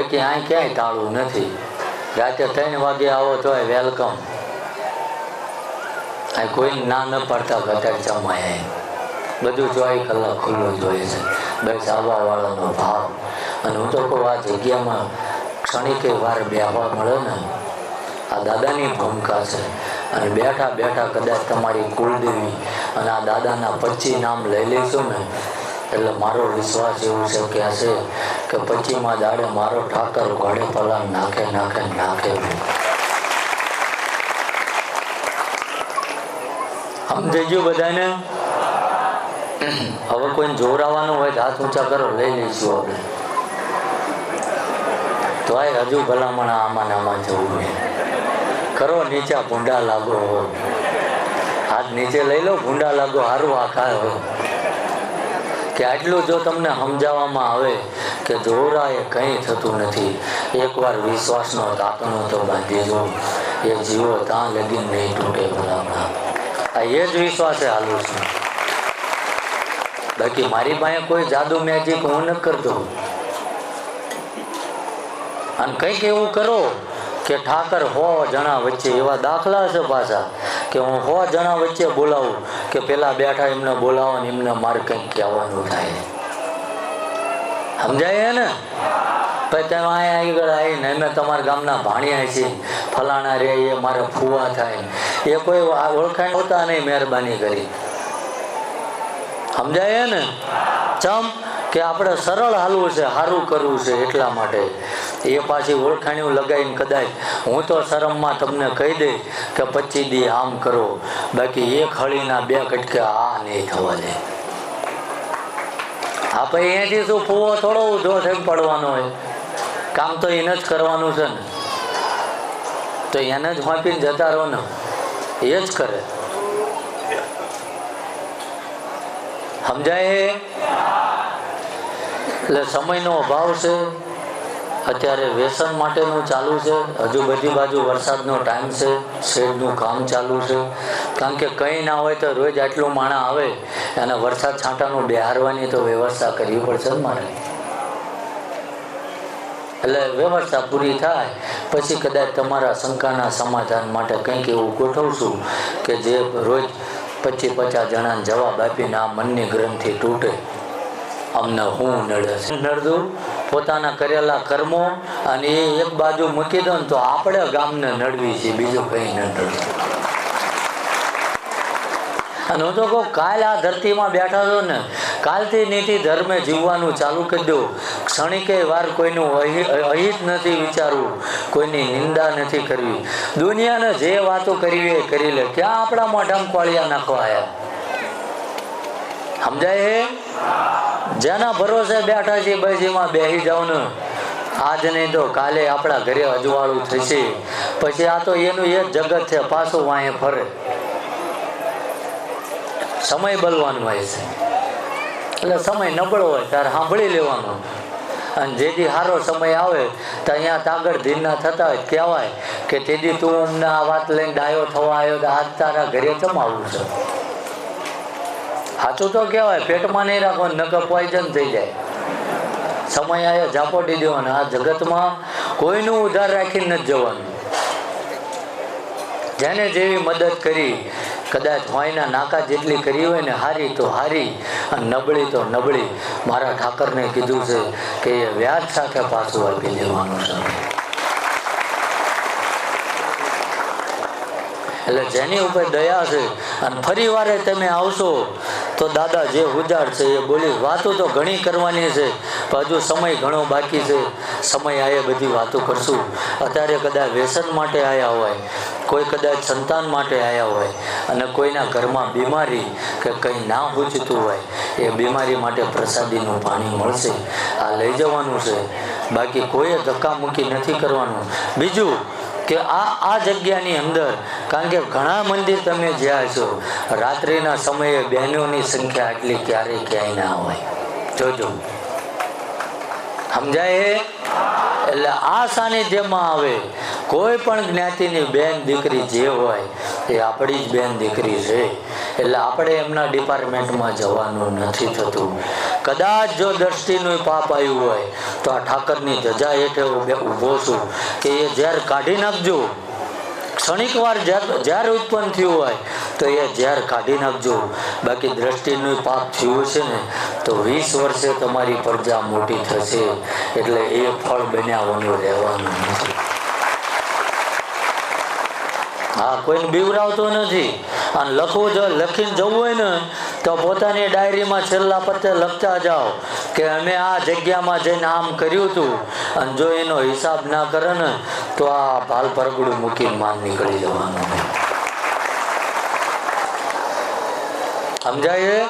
બાકી અહીં ક્યાંય તાળું નથી. રાતે ત્રણ વાગે આવો તો વેલકમ આ કોઈ ના ન પડતા ઘટાડ જમાય બધું ચોવીસ કલાક ખુલ્લું જોઈએ છે. બસ આવવાવાળાનો ભાવ. અને હું તો કહું, આ જગ્યામાં ક્ષણિકે વાર બેહવા મળે ને, આ દાદાની ભૂમિકા છે. અને બેઠા બેઠા કદાચ તમારી કુળદેવી અને આ દાદાના પચી નામ લઈ લઈશું ને એટલે મારો વિશ્વાસ એવું છે કે હશે કે પચીમાં દાડે મારો ઠાકર ઘોડે પલાણ નાખે નાખે નાખે. સમજાઈ ગયું બધાને? હવે કોઈને જોરાવાનું હોય હાથ ઊંચા કરો, લઈ લઈશું આપણે. તો આ હજુ ભલામણ આમાં આમાં જવું હોય કરો, નીચે ભૂંડા લાગો. હાથ નીચે લઈ લો, ભૂંડા લાગો, હારું આ ખાય કે આટલું જો તમને સમજાવવામાં આવે કે જોરા એ કંઈ થતું નથી, એકવાર વિશ્વાસનો તાકનો તો બાંધી જો એ જીવો ત્યાં લગીન નહીં તૂટે ગુલામના આ એ જ વિશ્વાસે હાલું છું. બાકી મારી પાસે કોઈ જાદુ મેજિક હું ન કરતો. અને કંઈક એવું કરો કે ઠાકર હો જણા વચ્ચે એવા દાખલા છે પાછા, કે હું હો જણા વચ્ચે બોલાવું કે પેલા બેઠા એમને બોલાવો ને એમને મારે કંઈક કહેવાનું થાય. સમજાય ને પછી અમે તમારા ગામના ભાણિયા છીએ. ફલાણા રે, એ મારે ફુવા થાય. એ કોઈ ઓળખાણ હોતા નહીં મહેરબાની કરી. સમજાય ને ચમ કે આપણે સરળ હાલવું છે સારું કરવું છે એટલા માટે. એ પાછી ઓળખાણીઓ લગાવીને કદાચ હું તો શરમમાં તમને કહી દઈ કે પચી દી આમ કરો. બાકી એક હળીના બે કટકે આ નહીં થવા દે. પછી અહીંયાથી શું ફૂવો થોડો ઊંધો થઈ પડવાનો હોય? કામ તો એને જ કરવાનું છે ને. તો એને જ વાંપીને જતા રહો ને. એ જ કરે. સમજાય? એટલે સમયનો અભાવ છે. અત્યારે વ્યસન માટેનું ચાલુ છે. હજુ બધી બાજુ વરસાદનો ટાઈમ છે. શેડનું કામ ચાલુ છે. કારણ કે કંઈ ના હોય તો રોજ આટલું માણા આવે અને વરસાદ છાંટાનું બિહારવાની તો વ્યવસ્થા કરવી પડશે મારે એટલે વ્યવસ્થા પૂરી થાય. પછી કદાચ તમારા શંકાના સમાધાન માટે કંઈક એવું ગોઠવશું કે જે રોજ પચીસ પચાસ જણાને જવાબ આપીને આ મનની ગ્રંથિ તૂટે. અમને હું નડે છે. નડતું? પોતાના કરેલા કર્મો અને એ એક બાજુ મૂકી દો તો આપણે ગામને નડવી છે, બીજું કંઈ ન અને હું તો કહું, કાલ આ ધરતીમાં બેઠા છો ને, કાલથી નીતિ ધર્મે જીવવાનું ચાલુ કરી દો. ક્ષણિકે વાર કોઈનું અહિ- અહિત નથી વિચારવું, કોઈની નિંદા નથી કરવી. દુનિયાને જે વાતો કરવી એ કરી લે. ક્યાં આપણા મોઢામાં કોળિયા નાખવા આયા? સમજાય હે? જેના ભરોસે બેઠા છે બસ બેસી જાવ ને આજ નહીં તો કાલે આપણા ઘરે અજવાળું થશે. પછી આ તો એનું એ જગત છે, પાછું વાંહે ફરે. સમય બલવાનું હોય છે. એટલે સમય નબળો હોય, ત્યારે સાંભળી લેવાનો. અને જેથી સારો સમય આવે, તો અહીંયા તાગડ ધીરના થતા હોય, કહેવાય કે તેથી તું અમને આ વાત લઈને ડાયો થવા આવ્યો, તો આજ તારા ઘરે જમાવવું છે. સાચું તો કહેવાય, પેટમાં નહીં રાખવાનું નકર પોઈઝન થઈ જાય. સમય આવ્યો ઝાપોટી દેવાનો. આ જગતમાં કોઈનું ઉધાર રાખીને નથી જવાનું. જેને જેવી મદદ કરી, કદાચ હોયના નાકા જેટલી કરી હોય ને, હારી તો હારી, અને નબળી તો નબળી. મારા ઠાકરને કીધું છે કે એ વ્યાજ સાથે પાછું આપી દેવાનું છે. એટલે જેની ઉપર દયા છે, અને ફરી વારે તમે આવશો તો દાદા જે ઉજાડ છે એ બોલી, વાતો તો ઘણી કરવાની છે, પણ હજુ સમય ઘણો બાકી છે. સમય આયે બધી વાતો કરશું. અત્યારે કદાચ વ્યસન માટે આવ્યા હોય, કોઈ કદાચ સંતાન માટે આવ્યા હોય અને કોઈના ઘરમાં બીમારી કે કંઈ ના પૂછતું હોય, એ બીમારી માટે પ્રસાદીનું પાણી મળશે. આ લઈ જવાનું છે. બાકી કોઈએ ધક્કામુક્કી નથી કરવાનું. બીજું કે આ આ જગ્યાની અંદર, કારણ કે ઘણા મંદિર તમે જ્યાં છો, રાત્રિના સમયે બહેનોની સંખ્યા આટલી ક્યારેય ક્યાંય ના હોય. જોજો. સમજાય એટલે આ સાનિધ્યમાં આવે, કોઈ પણ જ્ઞાતિની બેન દીકરી જે હોય, એ આપણી જ બેન દીકરી છે. એટલે આપણે એમના ડિપાર્ટમેન્ટમાં જવાનું નથી થતું. કદાચ જો દ્રષ્ટિનું પાપ આવ્યું હોય, તો આ ઠાકરની ધજા હેઠે ઊભે- છું કે એ ઝેર કાઢી નાખજો. ક્ષણિક વાર જ્યારે ઉત્પન્ન થયું હોય, તો એ ઝેર કાઢી નાખજો. બાકી દ્રષ્ટિનું પાપ થયું છે ને, તો વીસ વર્ષે તમારી પ્રજા મોટી થશે. એટલે એ ફળ બન્યાવાનું રહેવાનું નથી. હા કોઈને બીવરાવતો નથી. અને લખવું જો લખીને જવું હોય ને, તો પોતાની ડાયરીમાં છેલ્લા પત્તે લખતા જાઓ કે અમે આ જગ્યામાં જઈને આમ કર્યું હતું. અને જો એનો હિસાબ ના કરે ને, તો આ ભાલ પરગડું મૂકીને માન નીકળી જવાનું સમજાય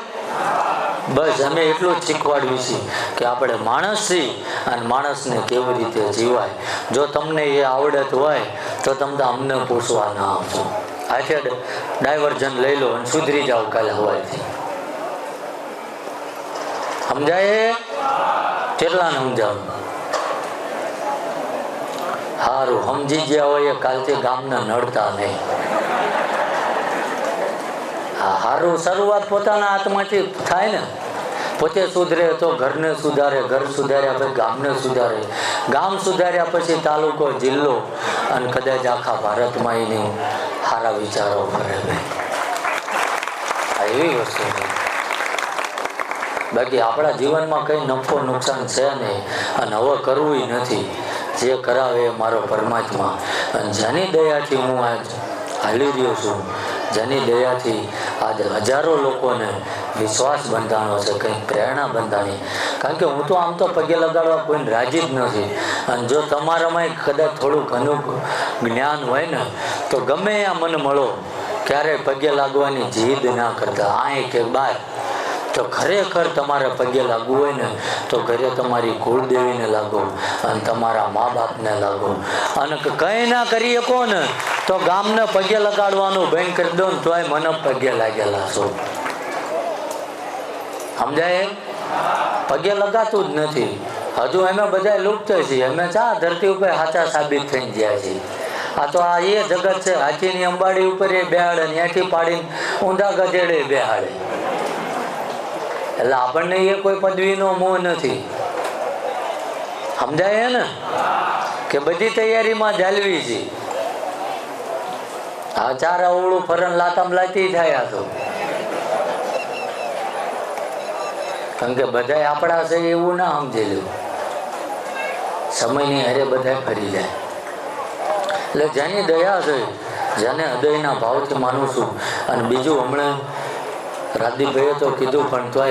બસ, અમે એટલું જ શીખવાડ્યું છે કે આપણે માણસ છીએ અને માણસને કેવી રીતે જીવાય. જો તમને એ આવડત હોય, તો તમને અમને પૂછવા ના આવશો હાથે ડાયવર્ઝન લઈ લો અને સુધરી જાઓ કાલે હવાથી સમજાય? કેટલા સમજાવું? સારું સમજી ગયા હોય કાલથી ગામના નડતા નહીં. સારું શરૂઆત પોતાના હાથમાંથી થાય ને. પોતે સુધરે તો ઘરને સુધારે, ઘર સુધાર્યા પછી ગામને સુધારે. ગામ સુધાર્યા પછી તાલુકો, જિલ્લો અને કદાચ આખા ભારતમાં એની સારા વિચારો આ એવી વસ્તુ બાકી આપણા જીવનમાં કંઈ નફો નુકસાન છે નહીં અને હવે કરવું નથી. જે કરાવે મારો પરમાત્મા. અને જેની દયાથી હું આજ હાલી રહ્યો છું, જેની દયાથી આજે હજારો લોકોને વિશ્વાસ બંધાણો છે કંઈક પ્રેરણા બંધાણી. કારણ કે હું તો આમ તો પગે લગાડવા કોઈને રાજી જ નથી. અને જો તમારામાં કદાચ થોડું ઘણું જ્ઞાન હોય ને, તો ગમે આ મને મળો, ક્યારેય પગે લાગવાની જીદ ના કરતા. આય કે બાર. તો ખરેખર તમારે પગે લાગવું હોય ને, તો ઘરે તમારી કુળદેવીને લાગો અને તમારા મા બાપને લાગો. અને કંઈ ના કરી શકો ને, તો ગામને પગે લગાડવાનું બંધ કરી દો ને તોય મને પગે લાગેલા છો. સમજાય પગે લગાતું જ નથી. હજુ અમે બધા લુપ્ત છીએ અમે ચા ધરતી ઉપર સાચા સાબિત થઈ ગયા છીએ આ તો આ એ જગત છે. હાથીની અંબાડી ઉપર એ બેહાડે ત્યાંથી પાડીને ઊંધા ગધેડે બેહાડે. એટલે આપણને એ કોઈ પદવીનો મોહ નથી. સમજાય ને કે બધી તૈયારીમાં જાલવી છે. આ ચાર અવળું ફરણ લાતામ લાતી થયા તો. કારણ કે બધા આપણા છે એવું ના સમજી લેવું સમયની હારે બધા ફરી જાય. એટલે જેની દયા છે, જેને હૃદયના ભાવથી માનું છું. અને બીજું હમણાં રાજદીપભાઈએ તો કીધું પણ તોય